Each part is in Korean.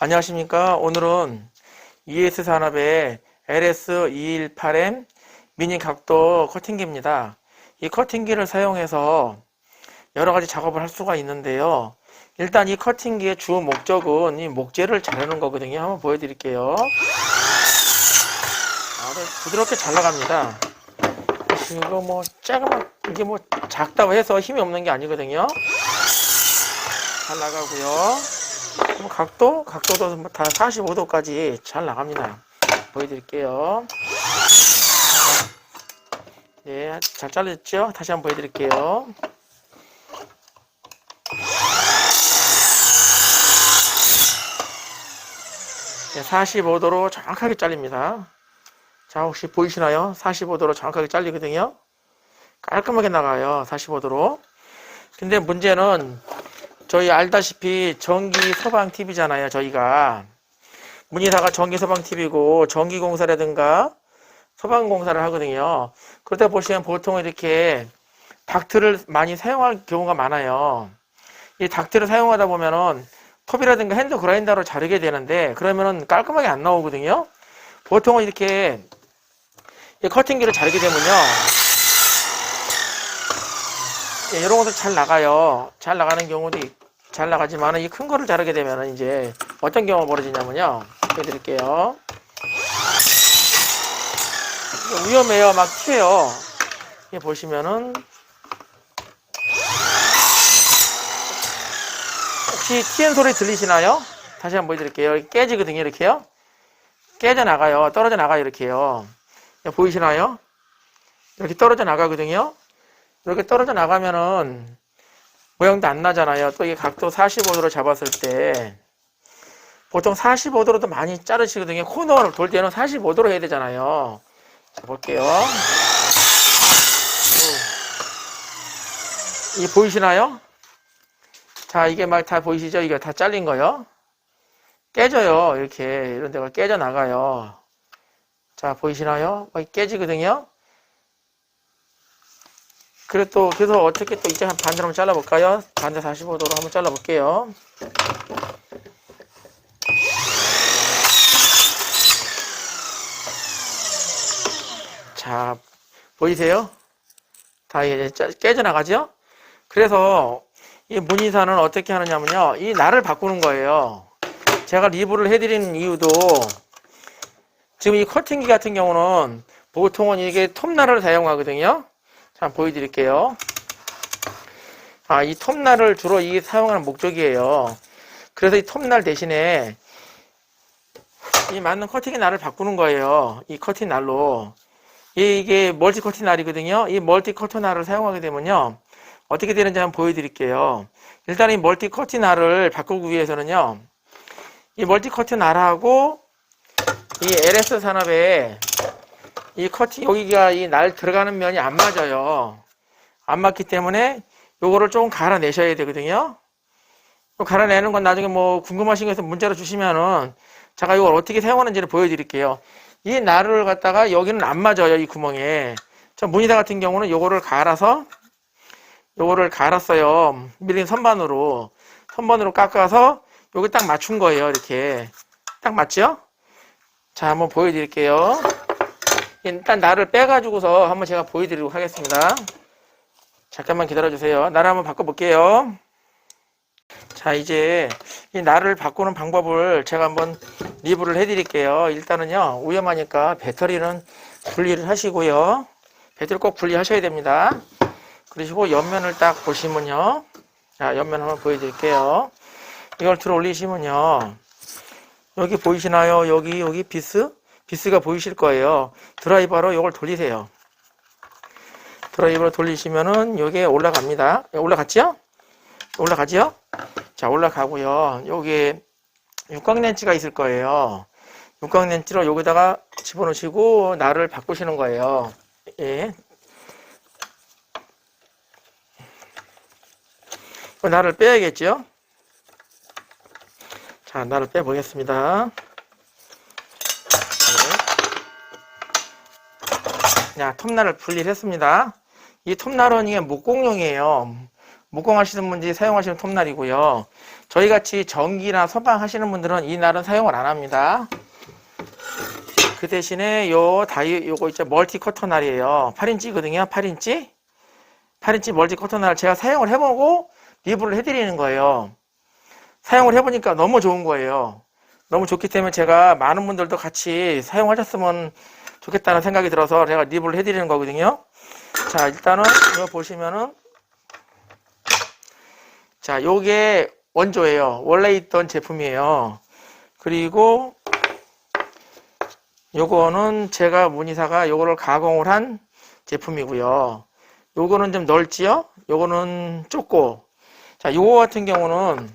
안녕하십니까. 오늘은 ES 산업의 LS218M 미니 각도 커팅기입니다. 이 커팅기를 사용해서 여러 가지 작업을 할 수가 있는데요. 일단 이 커팅기의 주 목적은 이 목재를 자르는 거거든요. 한번 보여드릴게요. 아주 부드럽게 잘 나갑니다. 이거 뭐 작으면 이게 뭐 작다고 해서 힘이 없는 게 아니거든요. 잘 나가고요. 뭐 각도 각도도 뭐다 45도까지 잘 나갑니다. 보여드릴게요. 네, 잘 잘렸죠? 다시 한번 보여드릴게요. 네, 45도로 정확하게 잘립니다. 자, 혹시 보이시나요? 45도로 정확하게 잘리거든요. 깔끔하게 나가요. 45도로. 근데 문제는 저희 알다시피 전기 서방 TV잖아요. 저희가 문의사가 전기 서방 TV고 전기 공사라든가 서방 공사를 하거든요. 그러다 보시면 보통 이렇게 닥트를 많이 사용할 경우가 많아요. 이 닥트를 사용하다 보면은 톱이라든가 핸드 그라인더로 자르게 되는데 그러면은 깔끔하게 안 나오거든요. 보통은 이렇게 이 커팅기로 자르게 되면요. 예, 이런 것도 잘 나가요. 잘 나가는 경우도 있- 잘 나가지만 이 큰 거를 자르게 되면 이제 어떤 경우가 벌어지냐면요. 보여드릴게요. 이거 위험해요. 막 튀어요. 이 보시면은 혹시 튀는 소리 들리시나요? 다시 한번 보여드릴게요. 깨지거든요. 이렇게요. 깨져 나가요. 떨어져 나가요. 이렇게요. 보이시나요? 이렇게 떨어져 나가거든요. 이렇게 떨어져 나가면은 모양도 안 나잖아요. 또 이게 각도 45도로 잡았을 때 보통 45도로도 많이 자르시거든요. 코너를 돌 때는 45도로 해야 되잖아요. 자, 볼게요. 이 보이시나요? 자, 이게 막 다 보이시죠? 이게 다 잘린 거요. 깨져요. 이렇게 이런 데가 깨져 나가요. 자, 보이시나요? 막 깨지거든요. 그래 또 그래서 어떻게 또 이제 한 반대로 한번 잘라볼까요? 반대 45도로 한번 잘라볼게요. 자 보이세요? 다 이제 짜- 깨져나가죠? 그래서 이 문의사는 어떻게 하느냐면요. 이 날을 바꾸는 거예요. 제가 리뷰를 해드리는 이유도 지금 이 커팅기 같은 경우는 보통은 이게 톱날을 사용하거든요. 자, 보여드릴게요. 아, 이 톱날을 주로 이 사용하는 목적이에요. 그래서 이 톱날 대신에 이 맞는 커팅의 날을 바꾸는 거예요. 이 커팅 날로. 이- 이게 멀티 커팅 날이거든요. 이 멀티 커터 날을 사용하게 되면요. 어떻게 되는지 한번 보여드릴게요. 일단 이 멀티 커팅 날을 바꾸기 위해서는요. 이 멀티 커팅 날하고 이 LS 산업에 이 커팅 여기가 이 날 들어가는 면이 안 맞아요. 안 맞기 때문에 요거를 조금 갈아내셔야 되거든요. 또 갈아내는 건 나중에 뭐 궁금하신 거 있으면 문자로 주시면은 제가 이걸 어떻게 사용하는지를 보여드릴게요. 이 날을 갖다가 여기는 안 맞아요. 이 구멍에. 저 무늬다 같은 경우는 요거를 갈아서 요거를 갈았어요. 밀린 선반으로 선반으로 깎아서 여기 딱 맞춘 거예요. 이렇게 딱 맞죠? 자 한번 보여드릴게요. 일단 나를 빼가지고서 한번 제가 보여드리도록 하겠습니다. 잠깐만 기다려주세요. 나를 한번 바꿔볼게요. 자, 이제 이 나를 바꾸는 방법을 제가 한번 리뷰를 해드릴게요. 일단은요, 위험하니까 배터리는 분리를 하시고요. 배터리 꼭 분리하셔야 됩니다. 그러시고 옆면을 딱 보시면요. 자, 옆면 한번 보여드릴게요. 이걸 들어 올리시면요. 여기 보이시나요? 여기, 여기 비스? 비스가 보이실 거예요. 드라이버로 이걸 돌리세요. 드라이버로 돌리시면은 여기에 올라갑니다. 올라갔죠? 올라가죠? 자, 올라가고요. 여기 육각렌치가 있을 거예요. 육각렌치로 여기다가 집어넣으시고 날을 바꾸시는 거예요. 예. 그 날을 빼야겠죠? 자, 날을 빼보겠습니다. 자, 톱날을 분리를 했습니다. 이 톱날은 이게 목공용이에요. 목공하시는 분들이 사용하시는 톱날이고요. 저희 같이 전기나 선방 하시는 분들은 이 날은 사용을 안 합니다. 그 대신에 요 다이 요거 있죠 멀티 커터 날이에요. 8인치거든요. 8인치. 8인치 멀티 커터 날 제가 사용을 해보고 리뷰를 해드리는 거예요. 사용을 해보니까 너무 좋은 거예요. 너무 좋기 때문에 제가 많은 분들도 같이 사용하셨으면 좋겠다는 생각이 들어서 제가 리뷰를 해드리는 거거든요. 자, 일단은 이거 보시면은 자, 요게 원조예요. 원래 있던 제품이에요. 그리고 요거는 제가 문의사가 요거를 가공을 한 제품이고요. 요거는 좀 넓지요? 요거는 좁고. 자, 요거 같은 경우는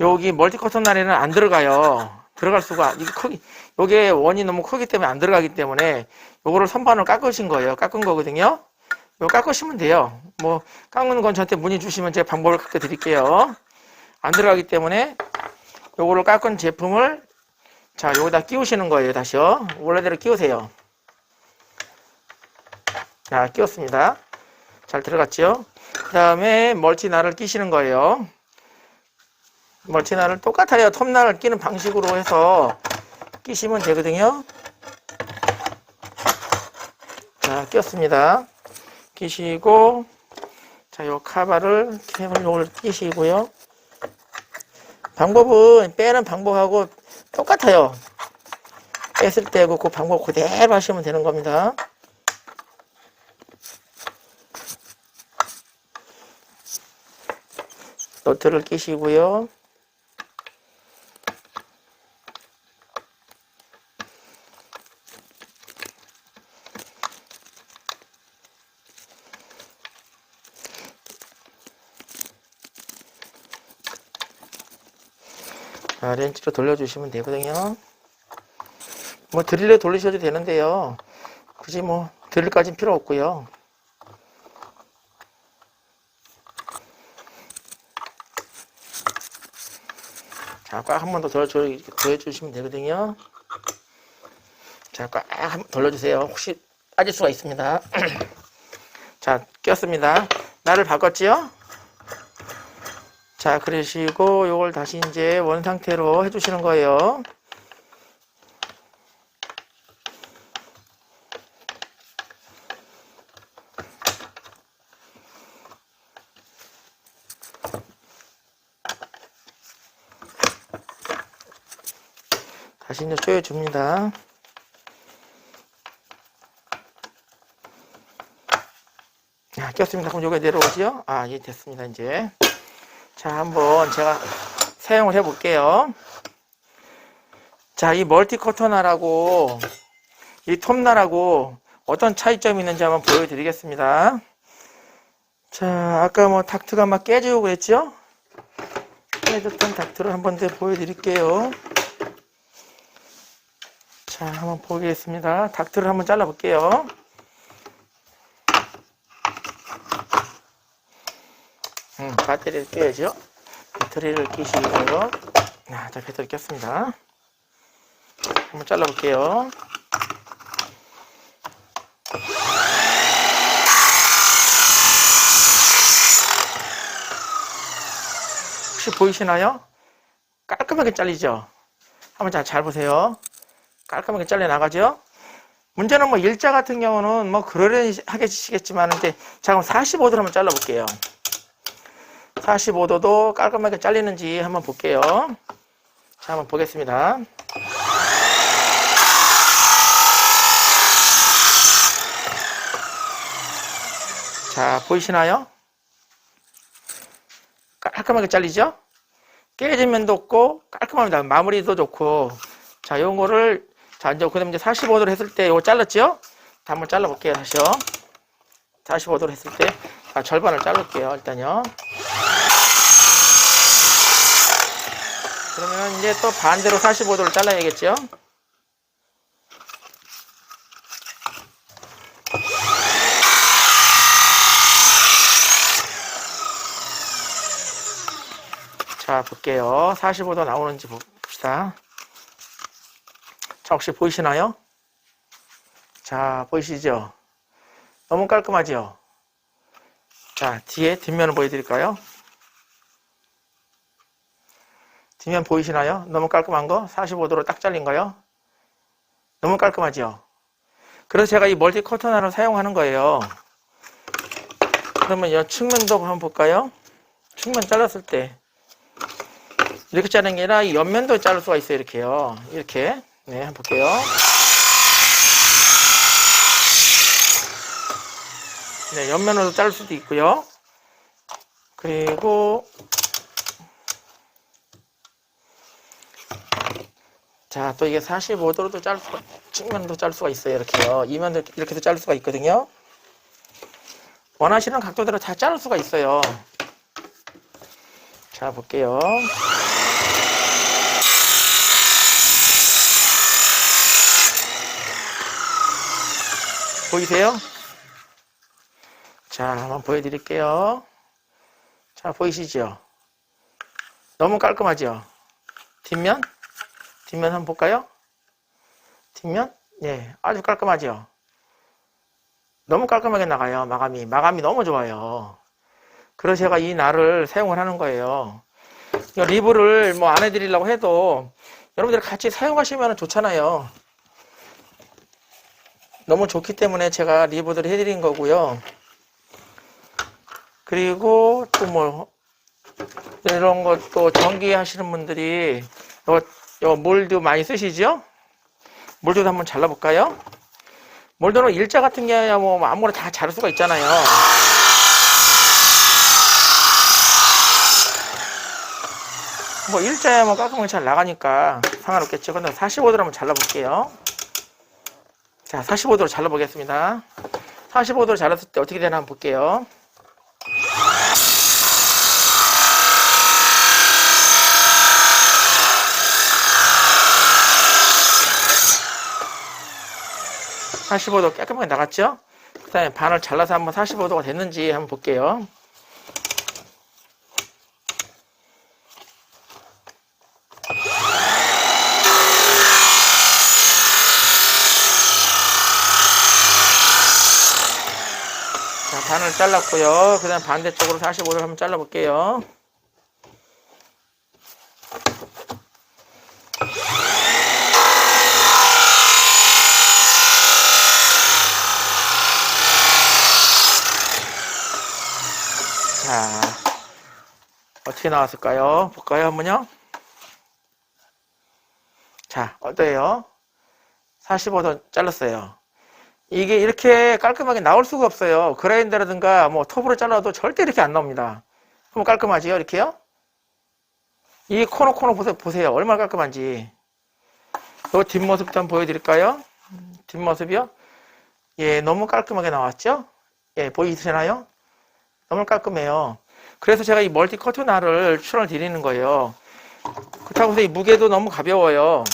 여기 멀티 커튼 날에는 안 들어가요. 들어갈 수가 이게 크기 요게 원이 너무 크기 때문에 안 들어가기 때문에 요거를 선반을 깎으신 거예요. 깎은 거거든요. 요 깎으시면 돼요. 뭐 깎는 건 저한테 문의 주시면 제가 방법을 깎아 드릴게요. 안 들어가기 때문에 요거를 깎은 제품을 자 여기다 끼우시는 거예요. 다시요. 원래대로 끼우세요. 자 끼웠습니다. 잘 들어갔죠? 그 다음에 멀티날을 끼시는 거예요. 멀티날을 똑같아요. 톱날을 끼는 방식으로 해서 끼시면 되거든요. 자, 끼웠습니다. 끼시고, 자, 요 카바를 캡을 요걸 끼시고요. 방법은 빼는 방법하고 똑같아요. 뺐을 때고 그 방법 그대로 하시면 되는 겁니다. 노트를 끼시고요. 자, 렌치로 돌려주시면 되거든요. 뭐 드릴로 돌리셔도 되는데요. 굳이 뭐 드릴까지는 필요 없고요. 자, 꽉 한 번 더 돌려주시면 되거든요. 자, 꽉 한번 돌려주세요. 혹시 빠질 수가 있습니다. 자, 꼈습니다. 나를 바꿨지요? 자, 그러시고 요걸 다시 이제 원 상태로 해주시는 거예요. 다시 이제 조여줍니다. 자, 꼈습니다. 그럼 요게 내려오지요? 아, 예, 됐습니다, 이제. 자, 한번 제가 사용을 해 볼게요. 자, 이 멀티 커터날하고 이 톱날하고 어떤 차이점이 있는지 한번 보여드리겠습니다. 자, 아까 뭐 닥트가 막 깨지고 그랬죠? 깨졌던 닥트를 한 번 더 보여드릴게요. 자, 한번 보겠습니다. 닥트를 한번 잘라볼게요. 음, 배터리를 껴야죠. 배터리를 끼시고요. 아, 자, 배터리 꼈습니다. 한번 잘라볼게요. 혹시 보이시나요? 깔끔하게 잘리죠? 한번 자, 잘 보세요. 깔끔하게 잘려 나가죠? 문제는 뭐 일자 같은 경우는 뭐 그러려니 하겠지만 이제 자 그럼 45도로 한번 잘라볼게요. 45도도 깔끔하게 잘리는지 한번 볼게요. 자, 한번 보겠습니다. 자, 보이시나요? 깔끔하게 잘리죠? 깨진 면도 없고 깔끔합니다. 마무리도 좋고. 자, 요거를 자, 이제 그다음 이제 45도로 했을 때 요거 잘랐죠? 자, 한번 잘라 볼게요, 다시요. 45도로 했을 때 아, 절반을 자를게요, 일단요. 그러면 이제 또 반대로 45도를 잘라야겠죠? 자, 볼게요. 45도 나오는지 봅시다. 자, 혹시 보이시나요? 자, 보이시죠? 너무 깔끔하죠? 자, 뒤에 뒷면을 보여드릴까요? 뒷면 보이시나요? 너무 깔끔한 거? 45도로 딱 잘린 거요? 너무 깔끔하죠? 그래서 제가 이 멀티 커터나를 사용하는 거예요. 그러면 이 측면도 한번 볼까요? 측면 잘랐을 때 이렇게 자르는 게 아니라 이 옆면도 자를 수가 있어요. 이렇게요. 이렇게. 네, 한번 볼게요. 네, 옆면으로 자를 수도 있고요. 그리고 자, 또 이게 45도로도 자를 수가, 측면도 자를 수가 있어요. 이렇게요. 이면도 이렇게도 자를 수가 있거든요. 원하시는 각도대로 다 자를 수가 있어요. 자, 볼게요. 보이세요? 자, 한번 보여드릴게요. 자, 보이시죠? 너무 깔끔하죠? 뒷면? 뒷면 한번 볼까요? 뒷면? 예, 아주 깔끔하죠? 너무 깔끔하게 나가요, 마감이. 마감이 너무 좋아요. 그래서 제가 이 날을 사용을 하는 거예요. 이 리브를 뭐 안 해드리려고 해도 여러분들 같이 사용하시면 좋잖아요. 너무 좋기 때문에 제가 리브를 해드린 거고요. 그리고 또 뭐 이런 것도 전기 하시는 분들이 요, 요 몰드 많이 쓰시죠? 몰드도 한번 잘라볼까요? 몰드는 일자 같은 게 뭐 아무거나 다 자를 수가 있잖아요. 뭐 일자야 뭐 깔끔하게 잘 나가니까 상관없겠죠. 근데 45도로 한번 잘라볼게요. 자, 45도로 잘라보겠습니다. 45도로 잘랐을 때 어떻게 되나 한번 볼게요. (45도) 깔끔하게 나갔죠 그 다음에 반을 잘라서 한번 (45도가) 됐는지 한번 볼게요 자, 반을 잘랐고요. 그 다음 반대쪽으로 45도를 한번 잘라볼게요. 어떻게 나왔을까요? 볼까요, 한번요? 자, 어때요? 45도 잘랐어요. 이게 이렇게 깔끔하게 나올 수가 없어요. 그라인더라든가 뭐 톱으로 잘라도 절대 이렇게 안 나옵니다. 한번 깔끔하지요? 이렇게요? 이 코너 코너 보세요. 보세요. 얼마나 깔끔한지. 요 뒷모습도 한번 보여드릴까요? 뒷모습이요? 예, 너무 깔끔하게 나왔죠? 예, 보이시나요? 너무 깔끔해요. 그래서 제가 이 멀티 커트날을 추천을 드리는 거예요. 그렇다고 해서 이 무게도 너무 가벼워요.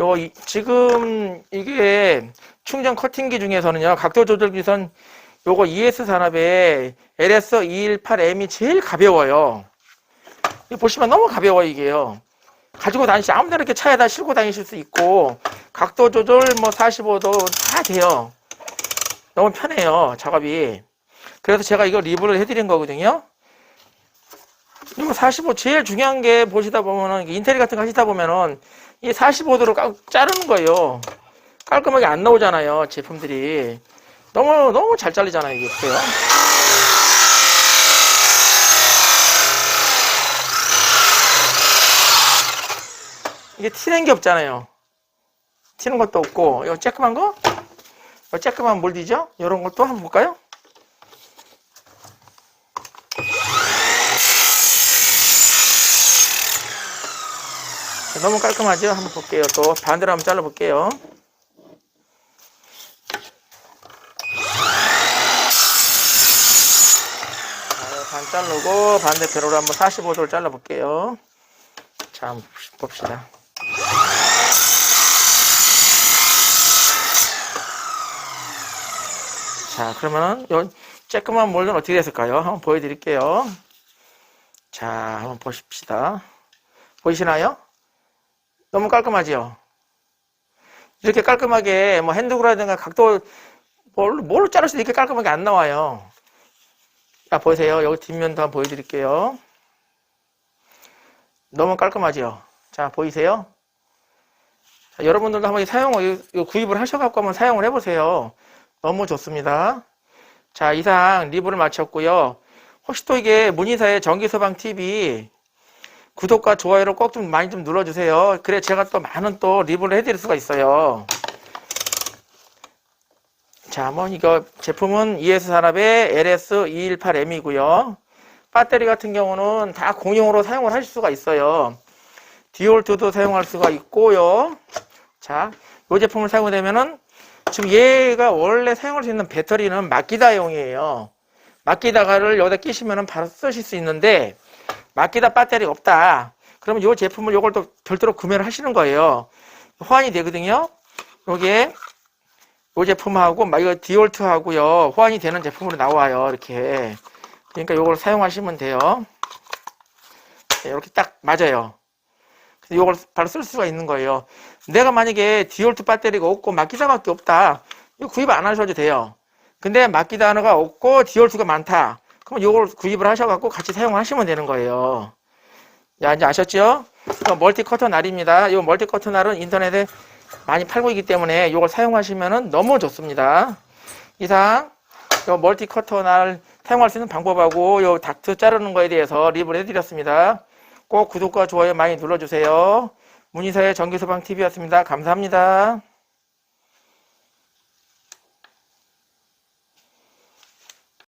요, 이- 지금 이게 충전 커팅기 중에서는요, 각도 조절 기선 요거 ES 산업의 LS218M이 제일 가벼워요. 보시면 너무 가벼워, 이게요. 가지고 다니시, 아무데나 이렇게 차에다 싣고 다니실 수 있고, 각도 조절 뭐 45도 다 돼요. 너무 편해요, 작업이. 그래서 제가 이거 리뷰를 해드린 거거든요. 이거 45 제일 중요한 게 보시다 보면은 인테리어 같은 거 하시다 보면은 이 45도로 자르는 거예요. 깔끔하게 안 나오잖아요, 제품들이. 너무, 너무 잘 잘리잖아요, 이게. 보세요. 이게 티낸 게 없잖아요. 튀는 것도 없고, 이거 쬐끄만 거? 이거 쬐끄만 몰디죠? 이런 것도 한번 볼까요? 너무 깔끔하죠? 한번 볼게요. 또 반대로 한번 잘라볼게요. 자, 반 자르고 반대편으로 한번 45도를 잘라볼게요. 자, 한번 봅시다. 자, 그러면은 요 쬐끄만 몰드는 어떻게 됐을까요? 한번 보여드릴게요. 자, 한번 보십시다. 보이시나요? 너무 깔끔하지요? 이렇게 깔끔하게 뭐 핸드그라든가 각도 뭘, 뭘 자를 수도 이렇게 깔끔하게 안 나와요. 자, 보세요. 여기 뒷면도 한번 보여드릴게요. 너무 깔끔하죠? 자, 보이세요? 자, 여러분들도 한번 사용을, 구입을 하셔갖고 한번 사용을 해보세요. 너무 좋습니다. 자, 이상 리뷰를 마쳤고요. 혹시 또 이게 문의사의 전기소방TV 구독과 좋아요를 꼭 좀 많이 좀 눌러주세요. 그래 제가 또 많은 또 리뷰를 해드릴 수가 있어요. 자, 뭐 이거 제품은 ES산업의 LS218M이고요. 배터리 같은 경우는 다 공용으로 사용을 하실 수가 있어요. 디올트도 사용할 수가 있고요. 자, 이 제품을 사용되면은 지금 얘가 원래 사용할 수 있는 배터리는 마키다용이에요. 마키다가를 여기다 끼시면은 바로 쓰실 수 있는데 마키다 배터리가 없다. 그러면 이 제품을 이걸 또 별도로 구매를 하시는 거예요. 호환이 되거든요. 요게 이 제품하고 막 이거 디올트하고요 호환이 되는 제품으로 나와요. 이렇게 그러니까 이걸 사용하시면 돼요. 네, 이렇게 딱 맞아요. 이걸 바로 쓸 수가 있는 거예요. 내가 만약에 디올트 배터리가 없고 마키다밖에 없다. 이거 구입 안 하셔도 돼요. 근데 마키다가 없고 디올트가 많다. 그럼 이걸 구입을 하셔갖고 같이 사용하시면 되는 거예요. 야, 이제 아셨죠? 멀티 커터 날입니다. 이 멀티 커터 날은 인터넷에 많이 팔고 있기 때문에 이걸 사용하시면 너무 좋습니다. 이상, 이 멀티 커터 날 사용할 수 있는 방법하고 이 닥트 자르는 거에 대해서 리뷰를 해드렸습니다. 꼭 구독과 좋아요 많이 눌러주세요. 문의사의 전기소방TV였습니다. 감사합니다.